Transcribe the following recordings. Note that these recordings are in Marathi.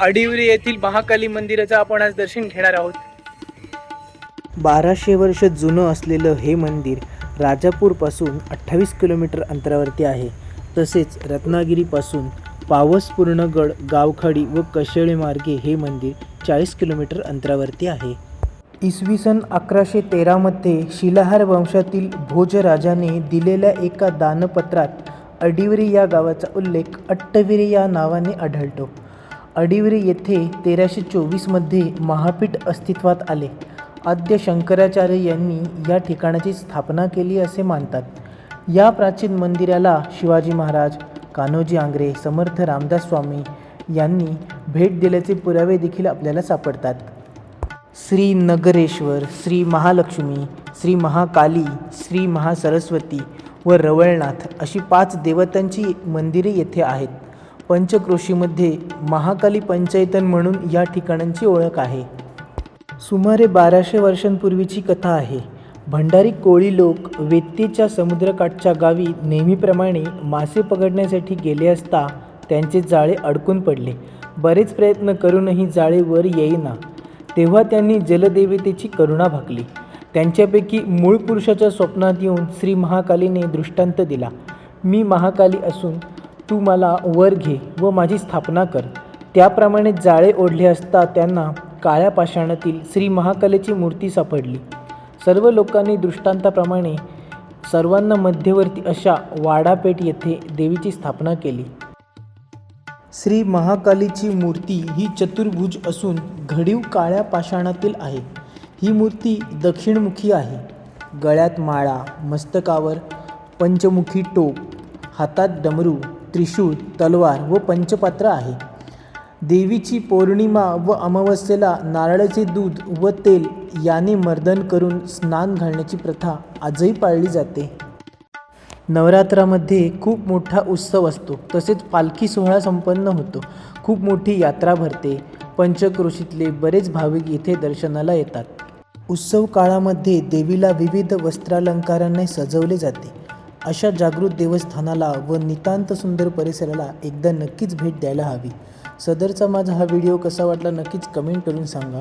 अडिवरी येथील महाकाली मंदिराचं आपण आज दर्शन घेणार आहोत. बाराशे वर्ष जुनं असलेलं हे मंदिर राजापूरपासून अठ्ठावीस किलोमीटर अंतरावरती आहे. तसेच रत्नागिरीपासून पावसपूर्णगड गावखाडी व कशेळे मार्गे हे मंदिर चाळीस किलोमीटर अंतरावरती आहे. इसवी सन अकराशे तेरामध्ये शिलाहार वंशातील भोजराजाने दिलेल्या एका दानपत्रात अडिवरी या गावाचा उल्लेख अट्टविरी या नावाने आढळतो. अडिवरे येथे तेराशे चोवीसमध्ये महापीठ अस्तित्वात आले. आद्य शंकराचार्य यांनी या ठिकाणाची स्थापना केली असे मानतात. या प्राचीन मंदिराला शिवाजी महाराज कान्होजी आंग्रे समर्थ रामदास स्वामी यांनी भेट दिल्याचे पुरावे देखील आपल्याला सापडतात. श्री नगरेश्वर श्री महालक्ष्मी श्री महाकाली श्री महासरस्वती व रवळनाथ अशी पाच देवतांची मंदिरे येथे आहेत. पंचक्रोशीमध्ये महाकाली पंचायतन म्हणून या ठिकाणांची ओळख आहे. सुमारे बाराशे वर्षांपूर्वीची कथा आहे. भंडारी कोळी लोक वेत्तीच्या समुद्रकाठच्या गावी नेहमीप्रमाणे मासे पकडण्यासाठी गेले असता त्यांचे जाळे अडकून पडले. बरेच प्रयत्न करूनही जाळे वर येईना. तेव्हा त्यांनी जलदेवतेची करुणा भाकली त्यांच्यापैकी मूळ पुरुषाच्या स्वप्नात येऊन श्री महाकालीने दृष्टांत दिला. मी महाकाली असून तू मला वर घे व माझी स्थापना कर. त्याप्रमाणे जाळे ओढले असता त्यांना काळ्या पाषाणातील श्री महाकालेची मूर्ती सापडली. सर्व लोकांनी दृष्टांताप्रमाणे सर्वांना मध्यवर्ती अशा वाडापेठ येथे देवीची स्थापना केली. श्री महाकालीची मूर्ती ही चतुर्भुज असून घडीव काळ्या पाषाणातील आहे. ही मूर्ती दक्षिणमुखी आहे. गळ्यात माळा मस्तकावर पंचमुखी टोप हातात डमरू त्रिशूळ तलवार व पंचपात्र आहे. देवीची पौर्णिमा व अमावस्येला नारळाचे दूध व तेल याने मर्दन करून स्नान घालण्याची प्रथा आजही पाळली जाते. नवरात्रामध्ये खूप मोठा उत्सव असतो. तसेच पालखी सोहळा संपन्न होतो. खूप मोठी यात्रा भरते. पंचक्रोशीतले बरेच भाविक येथे दर्शनाला येतात. उत्सव काळामध्ये देवीला विविध वस्त्रालंकारांनी सजवले जाते. अशा जागृत देवस्थानाला व नितांत सुंदर परिसराला एकदा नक्कीच भेट द्यायला हवी. सदरचा माझा हा व्हिडिओ कसा वाटला नक्कीच कमेंट करून सांगा.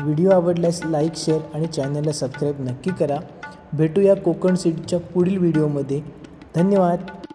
व्हिडिओ आवडल्यास लाईक शेअर आणि चॅनलला सबस्क्राईब नक्की करा. भेटूया कोकण सिटीच्या पुढील व्हिडिओमध्ये. धन्यवाद.